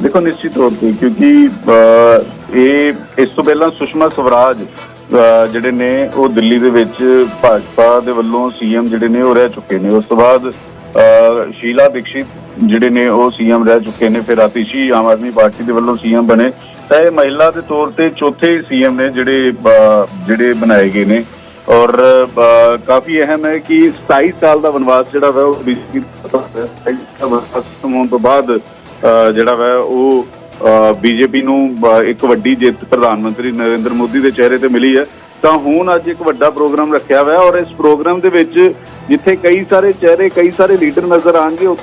ਦੇਖੋ, ਨਿਸ਼ਚਿਤ ਤੌਰ ਤੇ ਕਿਉਂਕਿ ਇਹ, ਇਸ ਤੋਂ ਪਹਿਲਾਂ ਸੁਸ਼ਮਾ ਸਵਰਾਜ ਜਿਹੜੇ ਨੇ ਉਹ ਦਿੱਲੀ ਦੇ ਵਿੱਚ ਭਾਜਪਾ ਦੇ ਵੱਲੋਂ ਸੀਐਮ ਜਿਹੜੇ ਨੇ ਉਹ ਰਹਿ ਚੁੱਕੇ ਨੇ। ਉਸ ਤੋਂ ਬਾਅਦ ਸ਼ੀਲਾ ਦੀਕਸ਼ਿਤ ਜਿਹੜੇ ਨੇ ਉਹ ਸੀਐਮ ਰਹਿ ਚੁੱਕੇ ਨੇ। ਫਿਰ ਆਤਿਸ਼ੀ ਆਮ ਆਦਮੀ ਪਾਰਟੀ ਦੇ ਵੱਲੋਂ ਸੀਐਮ ਬਣੇ। ਤਾਂ ਇਹ ਮਹਿਲਾ ਦੇ ਤੌਰ ਤੇ ਚੌਥੇ ਸੀਐਮ ਨੇ ਜਿਹੜੇ ਜਿਹੜੇ ਬਣਾਏ ਗਏ ਨੇ। ਔਰ ਕਾਫੀ ਅਹਿਮ ਹੈ ਕਿ 27 ਸਾਲ ਦਾ ਵਨਵਾਸ ਜਿਹੜਾ ਵਾ ਉਹ ਬੀਜੇਪੀ ਦਾ ਵਨਵਾਸ ਖਤਮ ਹੋਣ ਤੋਂ ਬਾਅਦ, ਅਹ, ਜਿਹੜਾ ਵਾ ਉਹ ਬੀਜੇਪੀ ਨੂੰ ਇੱਕ ਵੱਡੀ ਜਿੱਤ ਪ੍ਰਧਾਨ ਮੰਤਰੀ ਨਰਿੰਦਰ ਮੋਦੀ ਦੇ ਚਿਹਰੇ ਤੇ ਮਿਲੀ ਹੈ। ਤਾਂ ਹੁਣ ਅੱਜ ਇੱਕ ਵੱਡਾ ਪ੍ਰੋਗਰਾਮ ਰੱਖਿਆ ਹੋਇਆ ਔਰ ਇਸ ਪ੍ਰੋਗਰਾਮ ਦੇ ਵਿੱਚ ਜਿੱਥੇ ਕਈ ਸਾਰੇ ਚਿਹਰੇ, ਕਈ ਸਾਰੇ ਲੀਡਰ ਨਜ਼ਰ ਆਣਗੇ